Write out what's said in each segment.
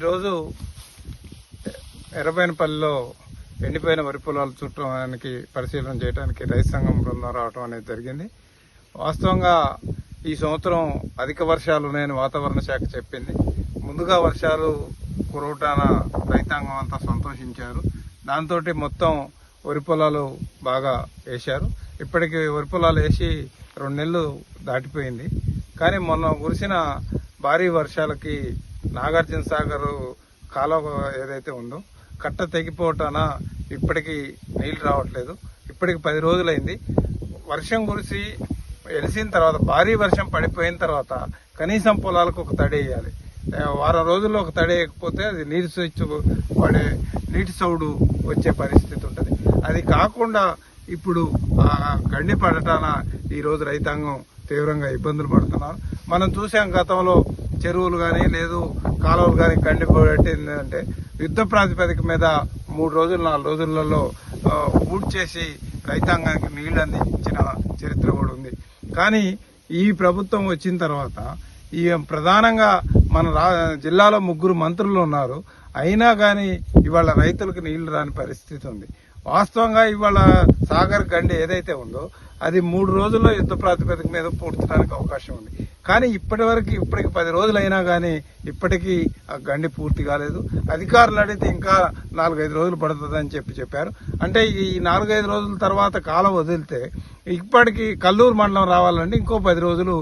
ఈరోజు ఎర్రబైనపల్లిలో ఎండిపోయిన వరి పొలాలు చుట్టడానికి పరిశీలన చేయడానికి రైతు సంఘం బృందం రావడం అనేది జరిగింది. వాస్తవంగా ఈ సంవత్సరం అధిక వర్షాలు నేను వాతావరణ శాఖ చెప్పింది. ముందుగా వర్షాలు కురవటాన రైతాంగం అంతా సంతోషించారు. దాంతో మొత్తం వరి పొలాలు బాగా వేశారు. ఇప్పటికి వరి పొలాలు వేసి రెండు నెలలు దాటిపోయింది. కానీ మొన్న కురిసిన భారీ వర్షాలకి నాగార్జున సాగర్ కాలువ ఏదైతే ఉందో కట్ట తెగిపోవటాన ఇప్పటికీ నీళ్ళు రావట్లేదు. ఇప్పటికి పది రోజులైంది. వర్షం కురిసి వెలిసిన తర్వాత భారీ వర్షం పడిపోయిన తర్వాత కనీసం పొలాలకు ఒక తడి వేయాలి. వారం రోజుల్లో ఒక తడి వేయకపోతే అది నీరు స్విచ్ పడే నీటి సౌడు వచ్చే పరిస్థితి ఉంటుంది. అది కాకుండా ఇప్పుడు ఆ గండి పడటాన ఈరోజు రైతాంగం తీవ్రంగా ఇబ్బందులు పడుతున్నారు. మనం చూసాం గతంలో చెరువులు కానీ లేదు కాలువలు కానీ గండి పట్టిందంటే యుద్ధ ప్రాతిపదిక మీద మూడు రోజులు నాలుగు రోజులలో ఊడ్ ఊడ్చేసి రైతాంగానికి నీళ్ళు అందించిన చరిత్ర కూడా ఉంది. కానీ ఈ ప్రభుత్వం వచ్చిన తర్వాత ఈ ప్రధానంగా మన రా జిల్లాలో ముగ్గురు మంత్రులు ఉన్నారు. అయినా కానీ ఇవాళ రైతులకు నీళ్ళు రాని పరిస్థితి ఉంది. వాస్తవంగా ఇవాళ సాగర్ గండి ఏదైతే ఉందో అది మూడు రోజుల్లో యుద్ధ ప్రాతిపదిక మీద పూడ్చడానికి అవకాశం ఉంది. కానీ ఇప్పటి వరకు ఇప్పటికి పది రోజులైనా కానీ ఇప్పటికీ ఆ గండి పూర్తి కాలేదు. అధికారులు అడిగితే ఇంకా నాలుగైదు రోజులు పడుతుందని చెప్పి చెప్పారు. అంటే ఈ నాలుగైదు రోజుల తర్వాత కాలం వదిలితే ఇప్పటికి కల్లూరు మండలం రావాలంటే ఇంకో పది రోజులు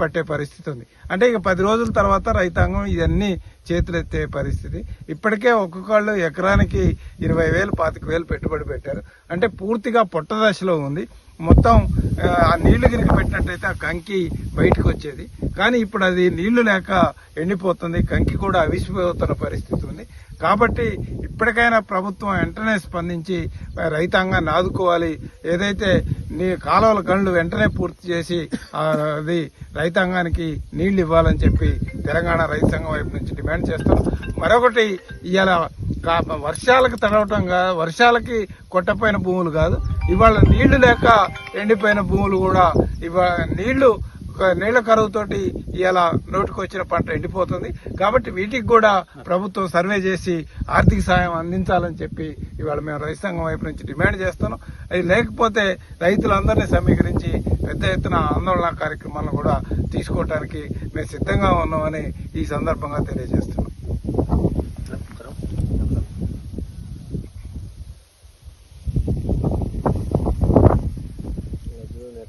పట్టే పరిస్థితి ఉంది. అంటే ఇక పది రోజుల తర్వాత రైతాంగం ఇవన్నీ చేతులెత్తే పరిస్థితి. ఇప్పటికే ఒక్కొక్కళ్ళు ఎకరానికి ఇరవై వేలు పాతిక వేలు పెట్టుబడి పెట్టారు. అంటే పూర్తిగా పొట్ట దశలో ఉంది. మొత్తం ఆ, నీళ్ళు గిరికి పెట్టినట్టయితే ఆ కంకి బయటకు వచ్చేది. కానీ ఇప్పుడు అది నీళ్ళు లేక ఎండిపోతుంది కంకి కూడా అవిసిపోతున్న పరిస్థితి ఉంది. కాబట్టి ఇప్పటికైనా ప్రభుత్వం వెంటనే స్పందించి రైతాంగాన్ని ఆదుకోవాలి. ఏదైతే నీ కాలువల గనులు వెంటనే పూర్తి చేసి అది రైతాంగానికి నీళ్ళు ఇవ్వాలని చెప్పి తెలంగాణ రైతు సంఘం వైపు నుంచి డిమాండ్ చేస్తాం మరొకటి ఇవాళ వర్షాలకు తడవటం కాదు వర్షాలకి కొట్టపోయిన భూములు కాదు ఇవాళ నీళ్ళు లేక ఎండిపోయిన భూములు కూడా ఇవాళ నీళ్ళు ఒక నీళ్ళ కరువుతోటి ఇలా నోటికి వచ్చిన పంట ఎండిపోతుంది. కాబట్టి వీటికి కూడా ప్రభుత్వం సర్వే చేసి ఆర్థిక సాయం అందించాలని చెప్పి ఇవాళ మేము రైతు సంఘం వైపు నుంచి డిమాండ్ చేస్తున్నాం. అది లేకపోతే రైతులందరినీ సమీకరించి పెద్ద ఎత్తున ఆందోళన కార్యక్రమాలను కూడా తీసుకోవడానికి మేము సిద్ధంగా ఉన్నామని ఈ సందర్భంగా తెలియజేస్తున్నాం.